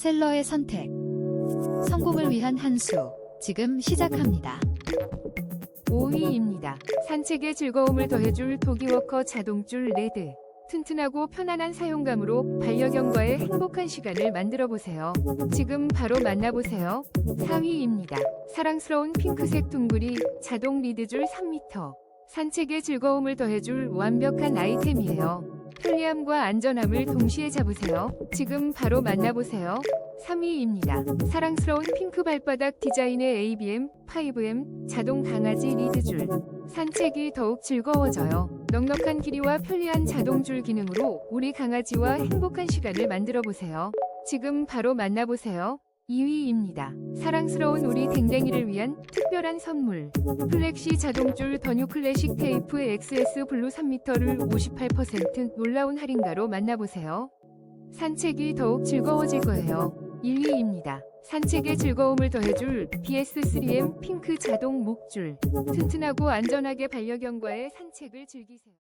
셀러의 선택. 성공을 위한 한 수. 지금 시작합니다. 5위입니다. 산책에 즐거움을 더해줄 도기워커 자동줄 레드. 튼튼하고 편안한 사용감으로 반려견과의 행복한 시간을 만들어 보세요. 지금 바로 만나보세요. 4위입니다. 사랑스러운 핑크색 둥글이 자동 리드줄 3m. 산책에 즐거움을 더해줄 완벽한 아이템이에요. 편리함과 안전함을 동시에 잡으세요. 지금 바로 만나보세요. 3위입니다. 사랑스러운 핑크 발바닥 디자인의 ABM, 5M 자동 강아지 리드줄. 산책이 더욱 즐거워져요. 넉넉한 길이와 편리한 자동줄 기능으로 우리 강아지와 행복한 시간을 만들어 보세요. 지금 바로 만나보세요. 2위입니다. 사랑스러운 우리 댕댕이를 위한 특별한 선물. 플렉시 자동줄 더뉴 클래식 테이프 XS 블루 3m를 58% 놀라운 할인가로 만나보세요. 산책이 더욱 즐거워질 거예요. 1위입니다. 산책에 즐거움을 더해줄 BS3M 핑크 자동 목줄. 튼튼하고 안전하게 반려견과의 산책을 즐기세요.